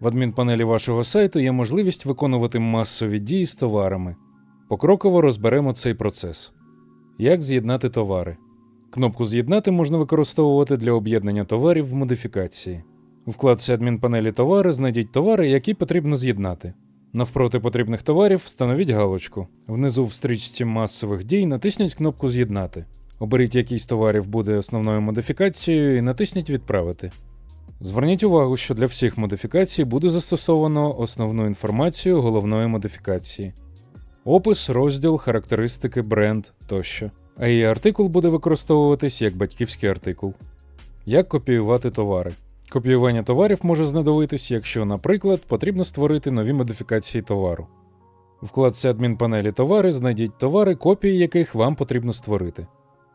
В адмінпанелі вашого сайту є можливість виконувати масові дії з товарами. Покроково розберемо цей процес. Як з'єднати товари? Кнопку З'єднати можна використовувати для об'єднання товарів в модифікації. У вкладці адмінпанелі товари знайдіть товари, які потрібно з'єднати. Навпроти потрібних товарів встановіть галочку. Внизу в стрічці масових дій натисніть кнопку З'єднати. Оберіть, який з товарів буде основною модифікацією і натисніть Відправити. Зверніть увагу, що для всіх модифікацій буде застосовано основну інформацію головної модифікації. Опис, розділ, характеристики, бренд тощо. А її артикул буде використовуватись як батьківський артикул. Як копіювати товари? Копіювання товарів може знадобитись, якщо, наприклад, потрібно створити нові модифікації товару. У вкладці адмінпанелі товари знайдіть товари, копії яких вам потрібно створити.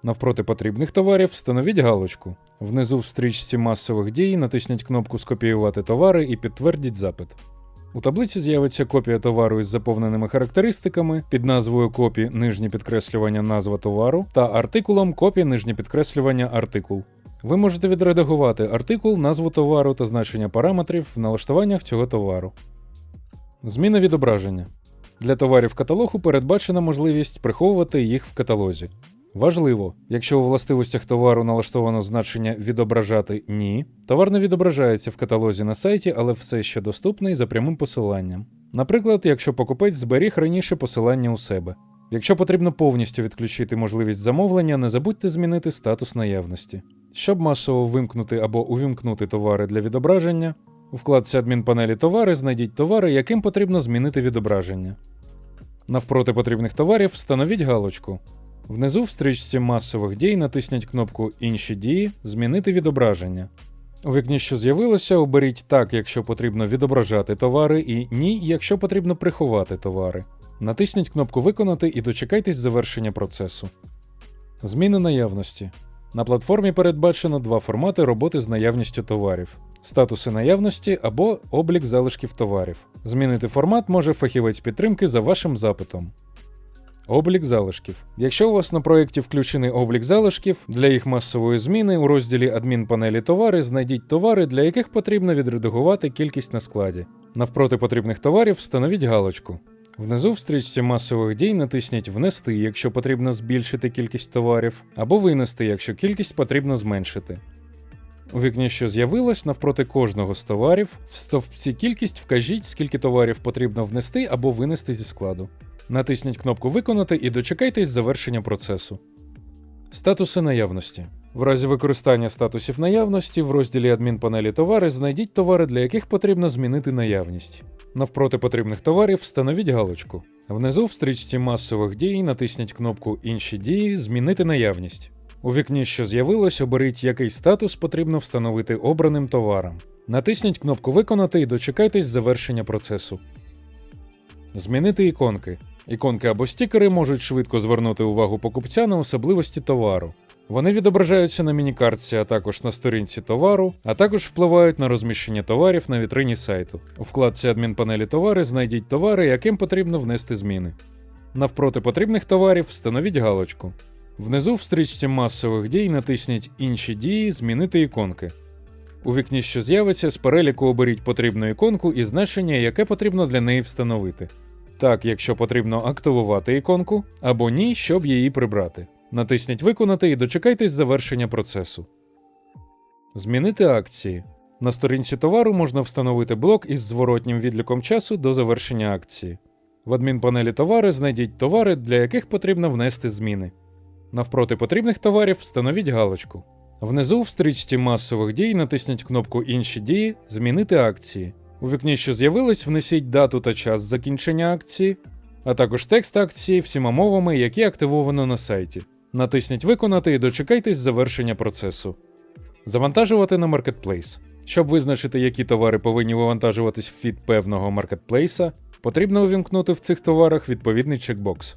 Навпроти потрібних товарів встановіть галочку. Внизу в стрічці масових дій натисніть кнопку Скопіювати товари і підтвердіть запит. У таблиці з'явиться копія товару із заповненими характеристиками під назвою копі нижнє підкреслювання назва товару та артикулом копі нижнє підкреслювання артикул. Ви можете відредагувати артикул, назву товару та значення параметрів в налаштуваннях цього товару. Зміна відображення. Для товарів каталогу передбачена можливість приховувати їх в каталозі. Важливо, якщо у властивостях товару налаштовано значення відображати ні, товар не відображається в каталозі на сайті, але все ще доступний за прямим посиланням. Наприклад, якщо покупець зберіг раніше посилання у себе. Якщо потрібно повністю відключити можливість замовлення, не забудьте змінити статус наявності. Щоб масово вимкнути або увімкнути товари для відображення, у вкладці адмінпанелі товари знайдіть товари, яким потрібно змінити відображення. Навпроти потрібних товарів встановіть галочку. Внизу в стрічці масових дій натисніть кнопку Інші дії Змінити відображення. У вікні, що з'явилося, оберіть так, якщо потрібно відображати товари, і ні, якщо потрібно приховати товари. Натисніть кнопку Виконати і дочекайтесь завершення процесу. Зміни наявності. На платформі передбачено два формати роботи з наявністю товарів: статуси наявності або облік залишків товарів. Змінити формат може фахівець підтримки за вашим запитом. Облік залишків. Якщо у вас на проєкті включений облік залишків, для їх масової зміни у розділі адмінпанелі товари знайдіть товари, для яких потрібно відредагувати кількість на складі. Навпроти потрібних товарів встановіть галочку. Внизу в стрічці масових дій натисніть Внести, якщо потрібно збільшити кількість товарів, або Винести, якщо кількість потрібно зменшити. У вікні, що з'явилось, навпроти кожного з товарів, в стовпці кількість вкажіть, скільки товарів потрібно внести або винести зі складу. Натисніть кнопку Виконати і дочекайтесь завершення процесу. Статуси наявності. В разі використання статусів наявності в розділі адмінпанелі товари знайдіть товари, для яких потрібно змінити наявність. Навпроти потрібних товарів встановіть галочку. Внизу в стрічці масових дій натисніть кнопку Інші дії Змінити наявність. У вікні, що з'явилось, оберіть, який статус потрібно встановити обраним товарам. Натисніть кнопку Виконати і дочекайтесь завершення процесу. Змінити іконки. Іконки або стікери можуть швидко звернути увагу покупця на особливості товару. Вони відображаються на мінікартці, а також на сторінці товару, а також впливають на розміщення товарів на вітрині сайту. У вкладці адмінпанелі товари знайдіть товари, яким потрібно внести зміни. Навпроти потрібних товарів встановіть галочку. Внизу в стрічці масових дій натисніть Інші дії Змінити іконки. У вікні, що з'явиться, з переліку оберіть потрібну іконку і значення, яке потрібно для неї встановити. Так, якщо потрібно активувати іконку, або ні, щоб її прибрати. Натисніть Виконати і дочекайтесь завершення процесу. Змінити акції. На сторінці товару можна встановити блок із зворотнім відліком часу до завершення акції. В адмінпанелі товари знайдіть товари, для яких потрібно внести зміни. Навпроти потрібних товарів встановіть галочку. Внизу в стрічці масових дій натисніть кнопку Інші дії Змінити акції. У вікні, що з'явилось, внесіть дату та час закінчення акції, а також текст акції всіма мовами, які активовано на сайті. Натисніть Виконати і дочекайтесь завершення процесу. Завантажувати на маркетплейс. Щоб визначити, які товари повинні вивантажуватись в фід певного маркетплейса, потрібно увімкнути в цих товарах відповідний чекбокс.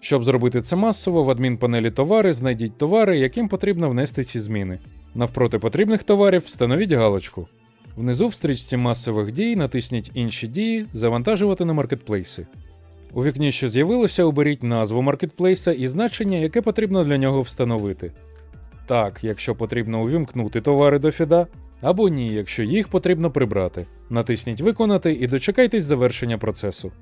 Щоб зробити це масово, в адмінпанелі товари знайдіть товари, яким потрібно внести ці зміни. Навпроти потрібних товарів встановіть галочку. Внизу в стрічці масових дій натисніть Інші дії Завантажувати на маркетплейси. У вікні, що з'явилося, оберіть назву маркетплейса і значення, яке потрібно для нього встановити. так, якщо потрібно увімкнути товари до фіда, або ні, якщо їх потрібно прибрати. Натисніть Виконати і дочекайтесь завершення процесу.